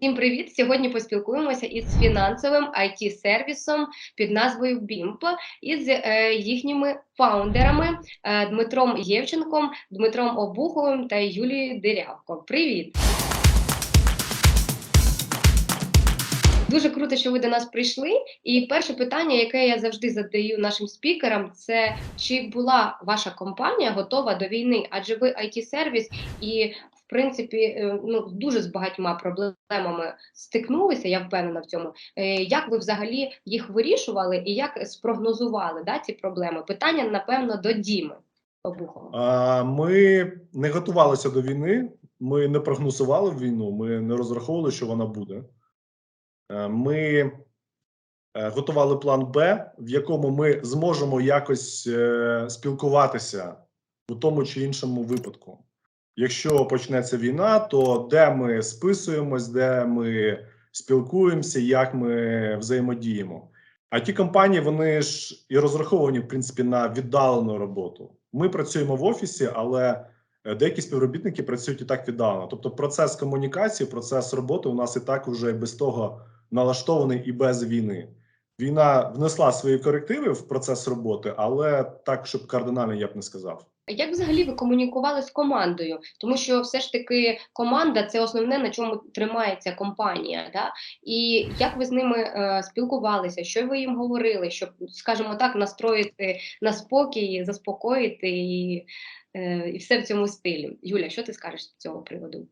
Всім привіт! Сьогодні поспілкуємося із фінансовим IT-сервісом під назвою BIMP із е, їхніми фаундерами е, Дмитром Євченком, Дмитром Обуховим та Юлією Дирявко. Привіт! Дуже круто, що ви до нас прийшли. І перше питання, яке я завжди задаю нашим спікерам, це чи була ваша компанія готова до війни? Адже ви IT-сервіс і в принципі, е, ну дуже з багатьма проблемами стикнулися. Я впевнена в цьому. Е, Як ви взагалі їх вирішували і як спрогнозували да, ці проблеми? Питання, напевно, до Діми Обухова. Ми не готувалися до війни, ми не прогнозували війну, ми не розраховували, що вона буде. Е, Ми е, готували план Б, в якому ми зможемо якось е, спілкуватися у тому чи іншому випадку. Якщо почнеться війна, то де ми списуємось, де ми спілкуємося, як ми взаємодіємо. А ті компанії вони ж і розраховані, в принципі, на віддалену роботу. Ми працюємо в офісі, але деякі співробітники працюють і так віддалено. Тобто, процес комунікації, процес роботи у нас і так вже без того налаштований і без війни. Війна внесла свої корективи в процес роботи, але так, щоб кардинально я б не сказав. Як взагалі ви комунікували з командою? Тому що все ж таки команда це основне, на чому тримається компанія. Да? І як ви з ними е, спілкувалися? Що ви їм говорили, щоб, скажімо так, настроїти на спокій, заспокоїти і, е, і все в цьому стилі? Юля, що ти скажеш з цього приводу?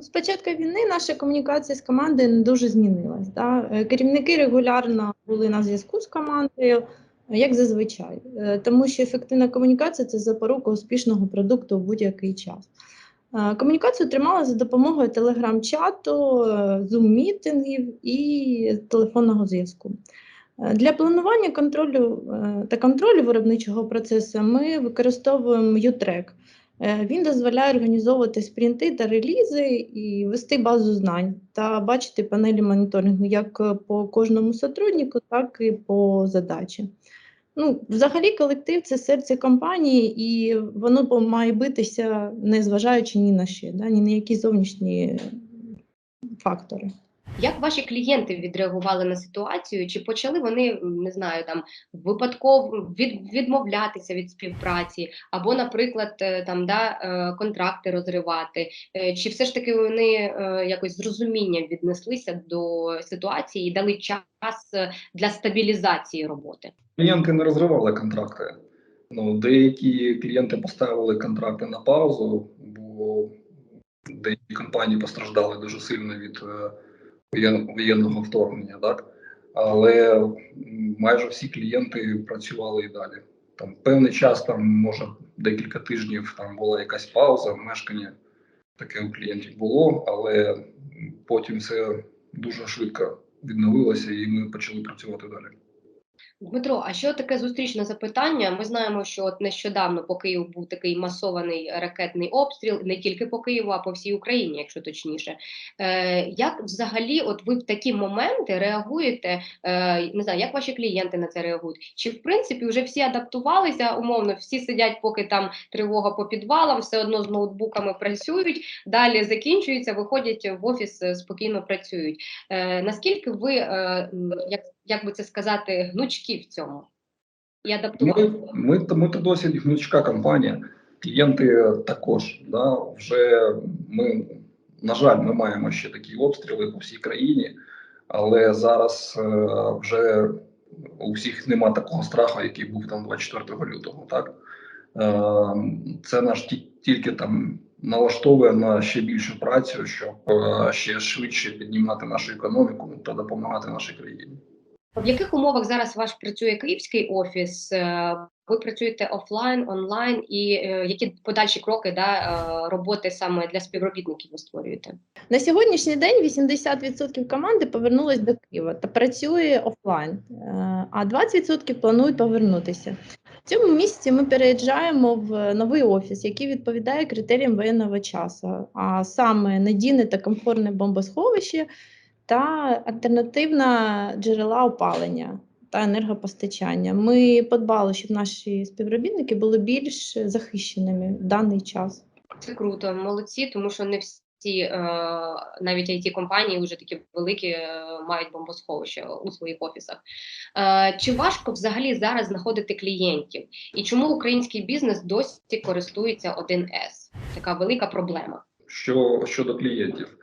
З початку війни наша комунікація з командою не дуже змінилась. Да? Е, Керівники регулярно були на зв'язку з командою, е, як зазвичай, Е, тому що ефективна комунікація це запорука успішного продукту у будь-який час. Комунікацію тримали за допомогою телеграм-чату, зум-мітингів і телефонного зв'язку. Для планування контролю та контролю виробничого процесу ми використовуємо U-Track. Е, Він дозволяє організовувати спринти та релізи і вести базу знань та бачити панелі моніторингу як е, по кожному сотруднику, так і по задачі. Ну, взагалі, колектив це серце компанії, і воно має битися, не зважаючи ні на що, да, ні на які зовнішні фактори. Як ваші клієнти відреагували на ситуацію? Чи почали вони не знаю там випадково від, відмовлятися від співпраці, або, наприклад, е, там да е, контракти розривати? Е, Чи все ж таки вони якось з розумінням віднеслися до ситуації і дали час для стабілізації роботи? Клієнти не розривали контракти. Ну, деякі клієнти поставили контракти на паузу, бо деякі компанії постраждали дуже сильно від воєнного вторгнення, так? Але майже всі клієнти працювали і далі. Там певний час, там, може, декілька тижнів там була якась пауза, мешкання таке у клієнтів було, але потім все дуже швидко відновилося, і ми почали працювати далі. Дмитро, а що таке зустрічне запитання? Ми знаємо, що от нещодавно по Києву був такий масований ракетний обстріл, не тільки по Києву, а по всій Україні, якщо точніше. Е, як взагалі, от ви в такі моменти реагуєте? Е, не знаю, як ваші клієнти на це реагують? Чи в принципі вже всі адаптувалися? Умовно, всі сидять, поки там тривога по підвалам, все одно з ноутбуками працюють, далі закінчується, виходять в офіс, е, спокійно працюють. Е, наскільки ви, е, як, як би це сказати, гнучкі в цьому? І адаптувалися? Ми, ми, ми то досить гнучка компанія, клієнти також. Да, вже ми, на жаль, ми маємо ще такі обстріли по всій країні, але зараз е, вже у всіх нема такого страху, який був там 24 лютого. Так? Е, це наш тільки там налаштовує на ще більшу працю, щоб е, ще швидше піднімати нашу економіку та допомагати нашій країні. В яких умовах зараз ваш працює київський офіс? Е, Ви працюєте офлайн, онлайн, і е, які подальші кроки да, е, роботи саме для співробітників ви створюєте? На сьогоднішній день 80% команди повернулось до Києва та працює офлайн, а 20% планують повернутися. В цьому місяці ми переїжджаємо в новий офіс, який відповідає критеріям воєнного часу, а саме надійне та комфортне бомбосховище та альтернативна джерела опалення та енергопостачання. Ми подбали, щоб наші співробітники були більш захищеними в даний час. Це круто, молодці, тому що не всі е, навіть it компанії вже такі великі е, мають бомбосховища у своїх офісах. Е, чи важко взагалі зараз знаходити клієнтів? І чому український бізнес досі користується 1С? Така велика проблема. Що щодо клієнтів,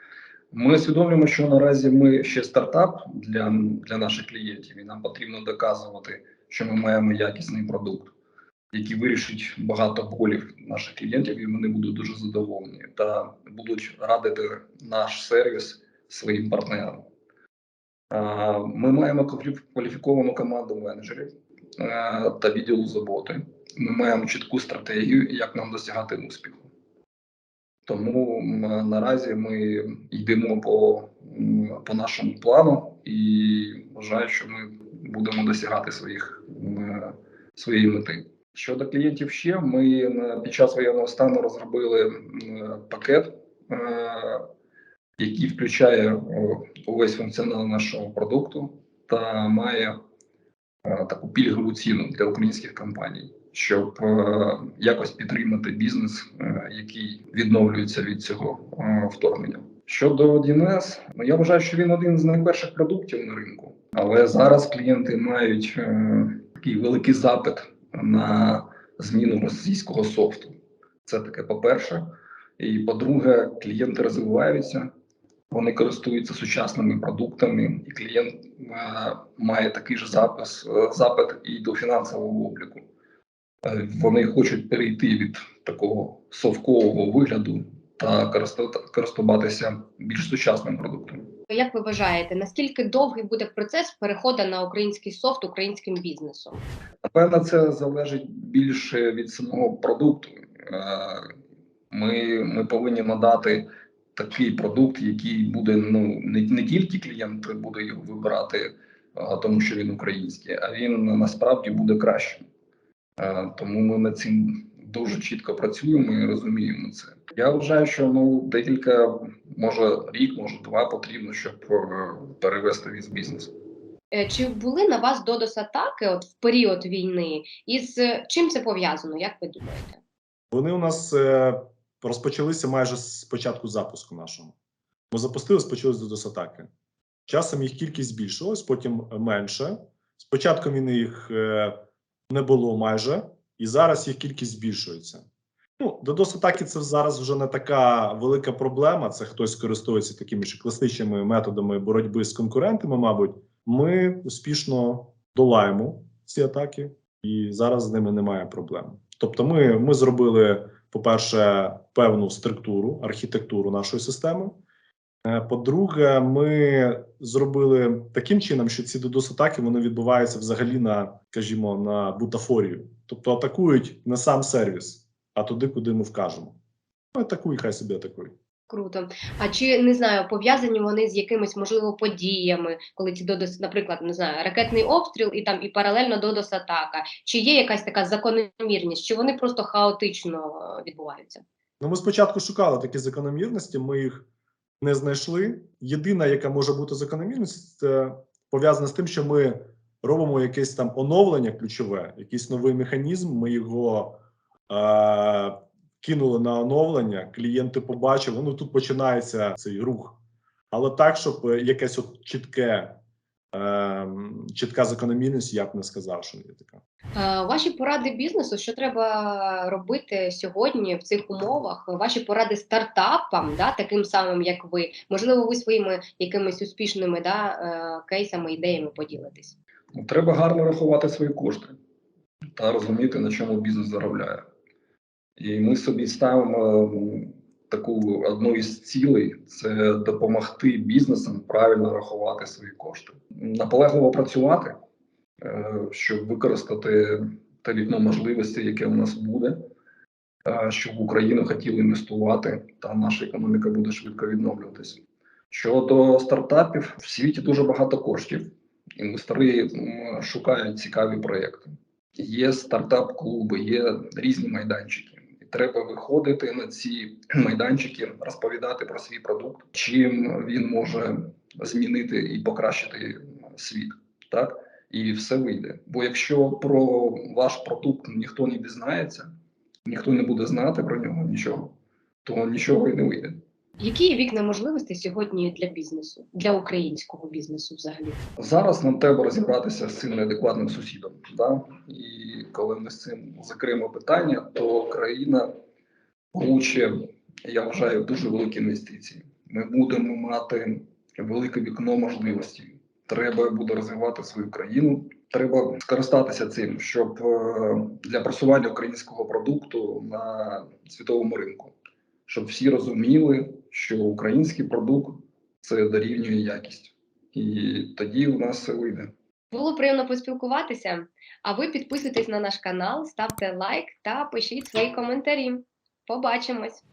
ми усвідомлюємо, що наразі ми ще стартап для, для наших клієнтів, і нам потрібно доказувати, що ми маємо якісний продукт, який вирішить багато болів наших клієнтів, і вони будуть дуже задоволені та будуть радити наш сервіс своїм партнерам. Ми маємо кваліфіковану команду менеджерів е, та відділу заботи. Ми маємо чітку стратегію, як нам досягати успіху. Тому наразі ми йдемо по, по нашому плану і вважаю, що ми будемо досягати своїх своєї мети. Щодо клієнтів, ще ми під час воєнного стану розробили пакет, е, який включає увесь функціонал нашого продукту та має е, таку пільгову ціну для українських компаній, щоб е, якось підтримати бізнес, е, який відновлюється від цього е, вторгнення. Щодо DNS, ну я вважаю, що він один з найперших продуктів на ринку, але зараз клієнти мають такий великий запит на зміну російського софту. Це таке по-перше. І по-друге, клієнти розвиваються, вони користуються сучасними продуктами, і клієнт е, має такий же запис, е, запит і до фінансового обліку. Е, Вони хочуть перейти від такого совкового вигляду та користу- користуватися більш сучасним продуктом. Як ви вважаєте, наскільки довгий буде процес переходу на український софт українським бізнесом? Напевно, це залежить більше від самого продукту. Е, Ми, ми повинні надати такий продукт, який буде ну не, не тільки клієнт буде його вибирати, тому що він український, а він насправді буде кращим. Е, Тому ми над цим дуже чітко працюємо і розуміємо це. Я вважаю, що ну декілька, може рік, може два потрібно, щоб е, перевести віз бізнесу. Е, Чи були на вас додос атаки от в період війни? І з чим це пов'язано? Як ви думаєте? Вони у нас е, розпочалися майже з початку запуску нашого. Ми запустили, почалися до атаки. Часом їх кількість збільшилась, потім менше. З початком війни їх е, не було майже, і зараз їх кількість збільшується. Ну, DDoS атаки це зараз вже не така велика проблема. Це хтось користується такими ж класичними методами боротьби з конкурентами. Мабуть, ми успішно долаємо ці атаки, і зараз з ними немає проблем. Тобто, ми, ми зробили, по-перше, певну структуру, архітектуру нашої системи. Е, По-друге, ми зробили таким чином, що ці DDoS атаки вони відбуваються взагалі на, скажімо, на бутафорію. Тобто атакують не сам сервіс, а туди, куди ми вкажемо. Ну, атакуй, хай собі атакуй. Круто. А чи не знаю, пов'язані вони з якимись можливо подіями, коли ці додос, наприклад, не знаю, ракетний обстріл і там і паралельно додос атака? Чи є якась така закономірність, чи вони просто хаотично е, відбуваються? Ну, ми спочатку шукали такі закономірності, ми їх не знайшли. Єдина, яка може бути закономірність, це пов'язана з тим, що ми робимо якесь там оновлення ключове, якийсь новий механізм. Ми його е- кинули на оновлення, клієнти побачили. Ну тут починається цей рух. Але так, щоб якесь от чітке, чітка закономірність, я б не сказав, що є така. Е, Ваші поради бізнесу, що треба робити сьогодні в цих умовах? Ваші поради стартапам, да, таким самим як ви, можливо, ви своїми якимись успішними да, е, кейсами, ідеями поділитесь. Ну, Треба гарно рахувати свої кошти та розуміти, на чому бізнес заробляє. І ми собі ставимо таку одну із цілей це допомогти бізнесам правильно рахувати свої кошти, наполегливо працювати, е, щоб використати те вікно можливості, яке у нас буде, е, щоб в Україну хотіли інвестувати, та наша економіка буде швидко відновлюватися. Щодо стартапів, в світі дуже багато коштів. Інвестори шукають цікаві проекти. Є стартап-клуби, є різні майданчики. Треба виходити на ці майданчики, розповідати про свій продукт, чим він може змінити і покращити світ. Так і все вийде. Бо якщо про ваш продукт ніхто не дізнається, ніхто не буде знати про нього нічого, то нічого і не вийде. Які є вікна можливостей сьогодні для бізнесу, для українського бізнесу взагалі? Зараз нам треба розібратися з цим неадекватним сусідом. Да? І коли ми з цим закриємо питання, то країна получить, я вважаю, дуже великі інвестиції. Ми будемо мати велике вікно можливостей. Треба буде розвивати свою країну. Треба скористатися цим, щоб е, для просування українського продукту на світовому ринку, щоб всі розуміли, що український продукт це дорівнює якість. І тоді у нас все вийде. Було приємно поспілкуватися. А ви підписуйтесь на наш канал, ставте лайк та пишіть свої коментарі. Побачимось!